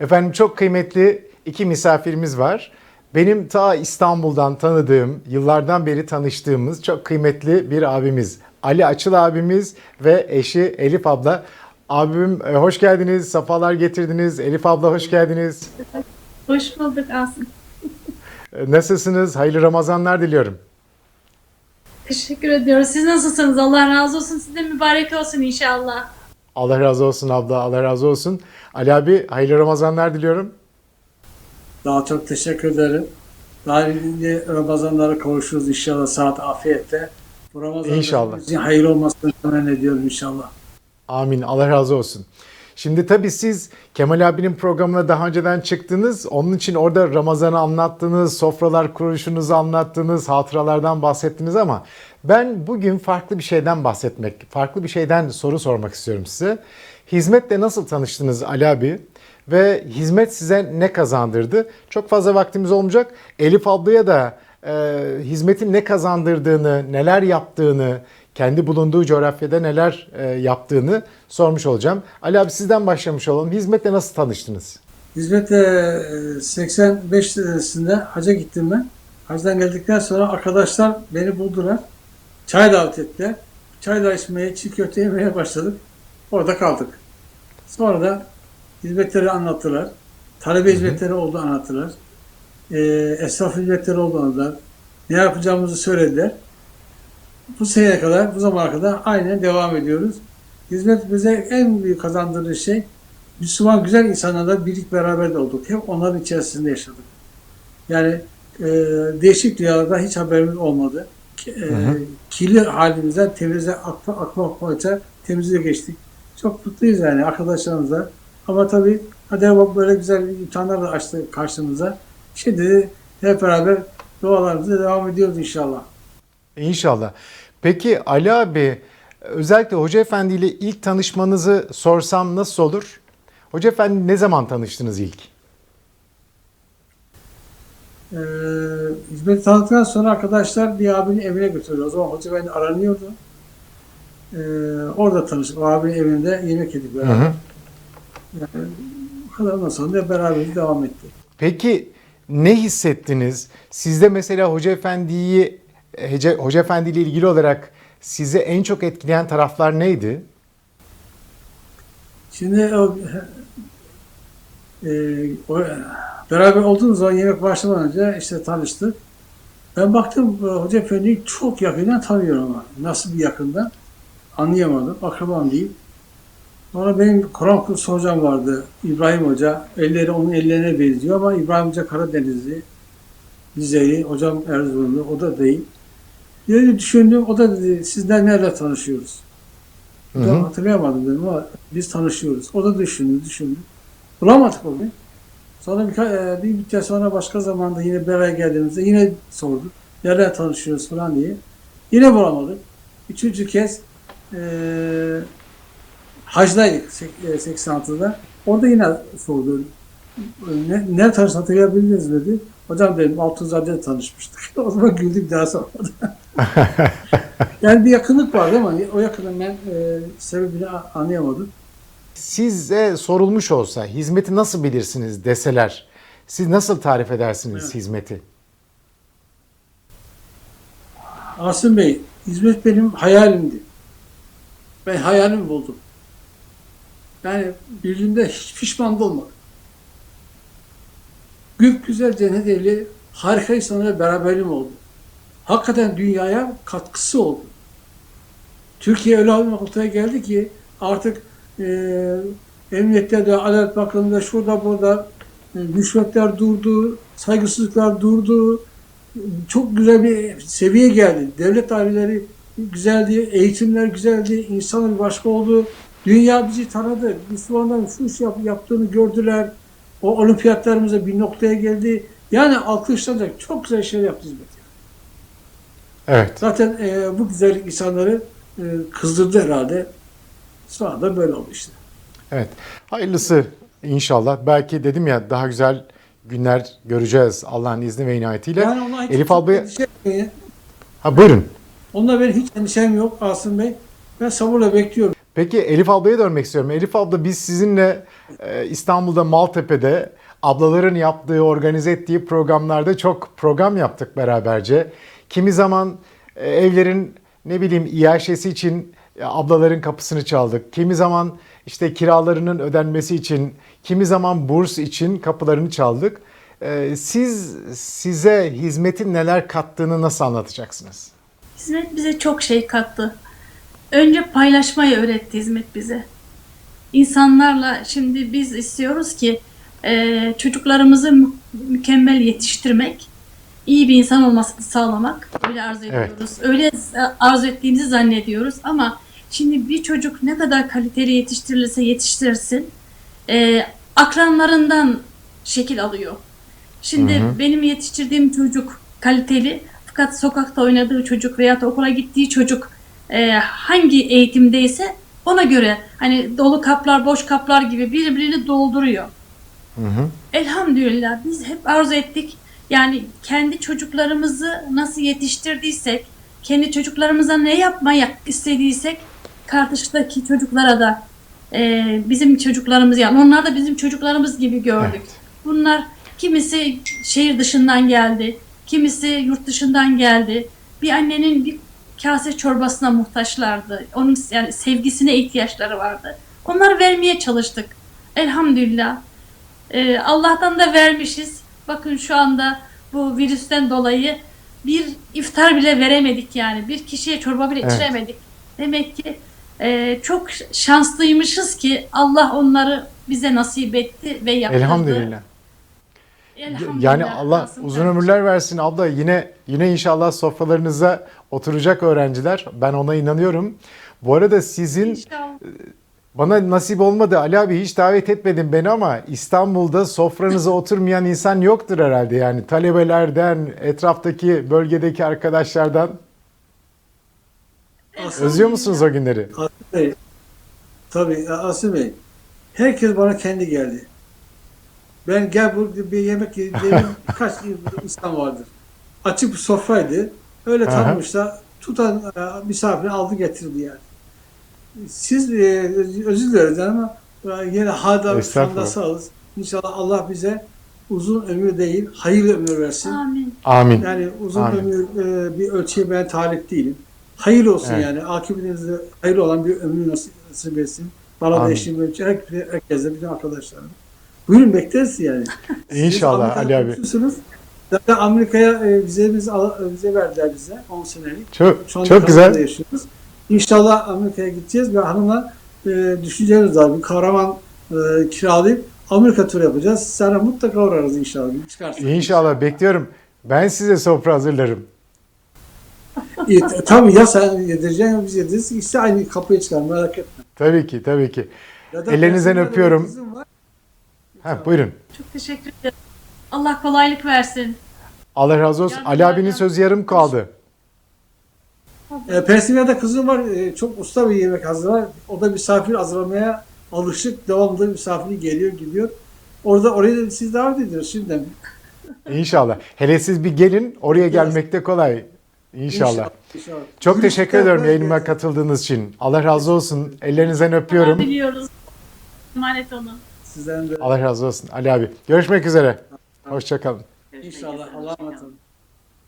Efendim çok kıymetli iki misafirimiz var. Benim ta İstanbul'dan tanıdığım, yıllardan beri tanıştığımız çok kıymetli bir abimiz. Ali Açıl abimiz ve eşi Elif abla. Abim e, hoş geldiniz, safalar getirdiniz. Elif abla hoş geldiniz. Hoş bulduk Asım. E, Nasılsınız? Hayırlı Ramazanlar diliyorum. Teşekkür ediyoruz. Siz nasılsınız? Allah razı olsun. Size mübarek olsun inşallah. Allah razı olsun abla, Allah razı olsun. Ali abi hayırlı Ramazanlar diliyorum. Daha çok teşekkür ederim. Daha nice Ramazanlara kavuşuruz inşallah saat afiyette. Bu Ramazan İnşallah. bizim hayır olmasını temenni ediyorum inşallah. Amin. Allah razı olsun. Şimdi tabii siz Kemal abinin programına daha önceden çıktınız. Onun için orada Ramazan'ı anlattınız, sofralar kuruluşunuzu anlattınız, hatıralardan bahsettiniz ama ben bugün farklı bir şeyden bahsetmek, farklı bir şeyden soru sormak istiyorum size. Hizmetle nasıl tanıştınız Ali abi? Ve hizmet size ne kazandırdı? Çok fazla vaktimiz olmayacak. Elif ablaya da e, hizmetin ne kazandırdığını, neler yaptığını, kendi bulunduğu coğrafyada neler e, yaptığını sormuş olacağım. Ali abi sizden başlamış olalım. Hizmetle nasıl tanıştınız? Hizmette e, 85 senesinde hacca gittim ben. Hacdan geldikten sonra arkadaşlar beni buldular. Çay davet ettiler. Çay da içmeye, çiğ köfte yemeye başladık. Orada kaldık. Sonra da hizmetleri anlattılar. Talebe hizmetleri oldu anlattılar. E, esnaf hizmetleri oldu anlattılar. Ne yapacağımızı söylediler. Bu seneye kadar, bu zamana kadar aynen devam ediyoruz. Hizmet bize en büyük kazandırdığı şey Müslüman güzel insanlarla birlik beraber de olduk. Hep onların içerisinde yaşadık. Yani e, değişik dünyalarda hiç haberimiz olmadı. E, hı. kirli halimizden temize akma akma akmaca temize geçtik. Çok mutluyuz yani arkadaşlarımızla. Ama tabii hadi böyle güzel imkanlar da açtı karşımıza. Şimdi de hep beraber dualarımıza devam ediyoruz inşallah. İnşallah. Peki Ali abi özellikle Hoca Efendi ile ilk tanışmanızı sorsam nasıl olur? Hoca Efendi ne zaman tanıştınız ilk? Ee, hizmeti tanıdıktan sonra arkadaşlar bir abinin evine götürüyor. O zaman hoca beni aranıyordu. Ee, orada tanıştık. O abinin evinde yemek yedik Hı beraber. hı. Yani, bu kadar ondan sonra da beraber devam etti. Peki ne hissettiniz? Sizde mesela Hoca Efendi'yi Hece- Hoca Efendi ile ilgili olarak sizi en çok etkileyen taraflar neydi? Şimdi o, e, o beraber olduğumuz zaman yemek başlamadan önce işte tanıştık. Ben baktım e, Hoca Efendi'yi çok yakından tanıyorum ama. Nasıl bir yakından anlayamadım. Akrabam değil. Sonra benim Kur'an kursu hocam vardı. İbrahim Hoca. Elleri onun ellerine benziyor ama İbrahim Hoca Karadenizli. Rizeli. Hocam Erzurumlu. O da değil. Diye düşündüm. O da dedi sizler nerede tanışıyoruz? Hı hı. hatırlayamadım dedim ama biz tanışıyoruz. O da düşündü, düşündü. Bulamadık o gün. Sonra birka- e, bir müddet sonra başka zamanda yine beraber geldiğimizde yine sorduk. Nerede tanışıyoruz falan diye. Yine bulamadık. Üçüncü kez e, hacdaydık sek- e, 86'da. Orada yine sordu. Ne, nerede tanış hatırlayabildiniz dedi. Hocam dedim Altunzade'de tanışmıştık. o zaman güldük bir daha sormadı. yani bir yakınlık vardı ama o yakının ben e, sebebini anlayamadım. Size sorulmuş olsa hizmeti nasıl bilirsiniz deseler siz nasıl tarif edersiniz Evet. hizmeti? Asım Bey, hizmet benim hayalimdi. Ben hayalimi buldum. Yani bildiğimde hiç pişman olmadım. Gök güzel cennet ehli harika insanlarla beraberliğim oldu. Hakikaten dünyaya katkısı oldu. Türkiye öyle bir noktaya geldi ki artık e, emniyette de, Adalet Bakanlığı'nda, şurada burada e, durdu, saygısızlıklar durdu, çok güzel bir seviye geldi. Devlet daireleri güzeldi, eğitimler güzeldi, insanın bir başka oldu. Dünya bizi tanıdı. Müslümanların şu iş yap, yaptığını gördüler. O olimpiyatlarımıza bir noktaya geldi. Yani alkışlanacak çok güzel şeyler yaptı hizmet. Evet. Zaten e, bu güzellik insanları e, kızdırdı herhalde. Sonra da böyle oldu işte. Evet. Hayırlısı inşallah. Belki dedim ya daha güzel günler göreceğiz Allah'ın izni ve inayetiyle. Yani ona hiç Elif etmeyin. Ha buyurun. Onunla benim hiç endişem yok Asım Bey. Ben sabırla bekliyorum. Peki Elif ablaya dönmek istiyorum. Elif abla biz sizinle e, İstanbul'da Maltepe'de ablaların yaptığı, organize ettiği programlarda çok program yaptık beraberce. Kimi zaman e, evlerin ne bileyim iaşesi için e, ablaların kapısını çaldık. Kimi zaman işte kiralarının ödenmesi için, kimi zaman burs için kapılarını çaldık. E, Siz size hizmetin neler kattığını nasıl anlatacaksınız? Hizmet bize çok şey kattı. Önce paylaşmayı öğretti hizmet bize. İnsanlarla şimdi biz istiyoruz ki e, çocuklarımızı mü- mükemmel yetiştirmek, iyi bir insan olmasını sağlamak. Öyle arzu Evet. ediyoruz. Öyle arzu ettiğimizi zannediyoruz ama şimdi bir çocuk ne kadar kaliteli yetiştirilirse yetiştirsin, e, akranlarından şekil alıyor. Şimdi benim yetiştirdiğim çocuk kaliteli fakat sokakta oynadığı çocuk veya okula gittiği çocuk e, hangi eğitimdeyse ona göre hani dolu kaplar boş kaplar gibi birbirini dolduruyor. Elhamdülillah biz hep arzu ettik. Yani kendi çocuklarımızı nasıl yetiştirdiysek, kendi çocuklarımıza ne yapmaya istediysek kardeşteki çocuklara da e, bizim çocuklarımız yani onlar da bizim çocuklarımız gibi gördük. Evet. Bunlar kimisi şehir dışından geldi, kimisi yurt dışından geldi. Bir annenin bir kase çorbasına muhtaçlardı. Onun yani sevgisine ihtiyaçları vardı. Onları vermeye çalıştık. Elhamdülillah. Ee, Allah'tan da vermişiz. Bakın şu anda bu virüsten dolayı bir iftar bile veremedik yani. Bir kişiye çorba bile Evet. içiremedik. Demek ki e, çok şanslıymışız ki Allah onları bize nasip etti ve yaptırdı. Elhamdülillah. Yani Allah Nasıl uzun kardeşim? ömürler versin abla. Yine yine inşallah sofralarınıza oturacak öğrenciler. Ben ona inanıyorum. Bu arada sizin İnşallah. bana nasip olmadı Ali abi hiç davet etmedin beni ama İstanbul'da sofranıza oturmayan insan yoktur herhalde yani talebelerden, etraftaki bölgedeki arkadaşlardan. Özlüyor musunuz o günleri? Asım Bey, tabii Asım Bey, herkes bana kendi geldi. Ben gel burada bir yemek yedim, kaç insan vardır. Açık bir sofraydı. Öyle tanımışlar. Tutan e, misafiri aldı getirdi yani. Siz e, özür dileriz ama e, yine şanda sağız. İnşallah Allah bize uzun ömür değil, hayırlı ömür versin. Amin. Amin. Yani uzun Amin. ömür e, bir ölçüye ben talip değilim. Hayır olsun Evet. yani. Akıbetinizde hayır olan bir ömür nasip, etsin. Bana da eşim, ölçü, her, herkese, bütün arkadaşlarım. Buyurun bekleriz yani. İnşallah Ali abi. Zaten Amerika'ya e, al- vize verdiler bize 10 senelik. Çok Şu çok güzel. yaşıyoruz. İnşallah Amerika'ya gideceğiz ve hanımla e, düşüncemiz var. Bir kahraman e, kiralayıp Amerika turu yapacağız. Sana mutlaka uğrarız inşallah. Bir çıkarsak. İnşallah bekliyorum. Ben size sofra hazırlarım. T- tabii ya sen yedireceksin ya biz yediririz. İkisi aynı kapıya çıkar merak etme. Tabii ki, tabii ki. Ellerinizden öpüyorum. Ha, buyurun. Çok teşekkür ederim. Allah kolaylık versin. Allah razı olsun. Yardım Ali abinin ederim. sözü yarım kaldı. E, Persin'de kızım var. E, çok usta bir yemek hazırlar. O da misafir hazırlamaya alışık. Devamlı misafiri geliyor gidiyor. Orada oraya da siz davet ediyoruz şimdiden. İnşallah. Hele siz bir gelin, oraya gelmek de kolay. İnşallah. İnşallah. Çok Buyurun, teşekkür ederim yayınıma katıldığınız için. Allah razı olsun. Ellerinizden öpüyorum. Biliyoruz. Emanet olun. Sizden de Allah razı olsun Ali abi. Görüşmek üzere. Hoşçakalın. İnşallah. Allah'a emanet olun.